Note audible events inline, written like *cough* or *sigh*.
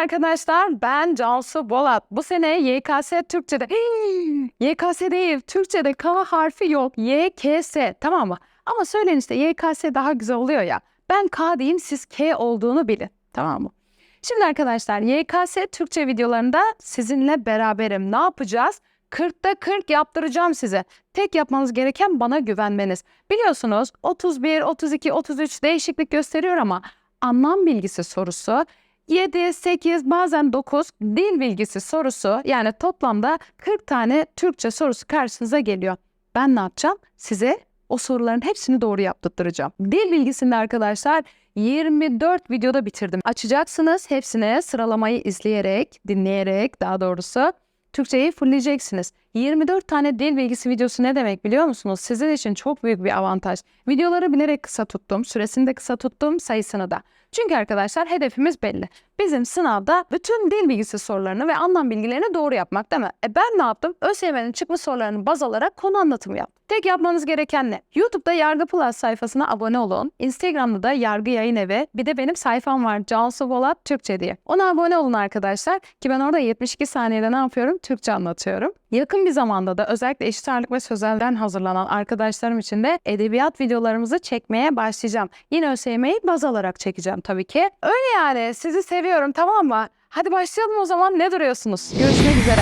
arkadaşlar ben Cansu Bolat. Bu sene YKS Türkçe'de *gasps* YKS değil Türkçe'de K harfi yok. YKS tamam mı? Ama söyleyin işte YKS daha güzel oluyor ya. Ben K diyeyim siz K olduğunu bilin tamam mı? Şimdi arkadaşlar YKS Türkçe videolarında sizinle beraberim. Ne yapacağız? 40'ta 40 yaptıracağım size. Tek yapmanız gereken bana güvenmeniz. Biliyorsunuz 31, 32, 33 değişiklik gösteriyor ama anlam bilgisi sorusu 7, 8 bazen 9 dil bilgisi sorusu yani toplamda 40 tane Türkçe sorusu karşınıza geliyor. Ben ne yapacağım? Size o soruların hepsini doğru yaptırtacağım. Dil bilgisinde arkadaşlar 24 videoda bitirdim. Açacaksınız hepsine sıralamayı izleyerek, dinleyerek daha doğrusu Türkçeyi fullleyeceksiniz. 24 tane dil bilgisi videosu ne demek biliyor musunuz? Sizin için çok büyük bir avantaj. Videoları bilerek kısa tuttum, süresini de kısa tuttum, sayısını da. Çünkü arkadaşlar hedefimiz belli. Bizim sınavda bütün dil bilgisi sorularını ve anlam bilgilerini doğru yapmak değil mi? E ben ne yaptım? ÖSYM'nin çıkmış sorularını baz alarak konu anlatımı yaptım. Tek yapmanız gereken ne? YouTube'da Yargı Plus sayfasına abone olun. Instagram'da da Yargı Yayın Evi. Bir de benim sayfam var Cansu Bolat Türkçe diye. Ona abone olun arkadaşlar ki ben orada 72 saniyede ne yapıyorum? Türkçe anlatıyorum. Yakın bir zamanda da özellikle eşit ağırlık ve sözelden hazırlanan arkadaşlarım için de edebiyat videolarımızı çekmeye başlayacağım. Yine ÖSYM'yi baz alarak çekeceğim tabii ki. Öyle yani sizi seviyorum tamam mı? Hadi başlayalım o zaman ne duruyorsunuz? Görüşmek üzere.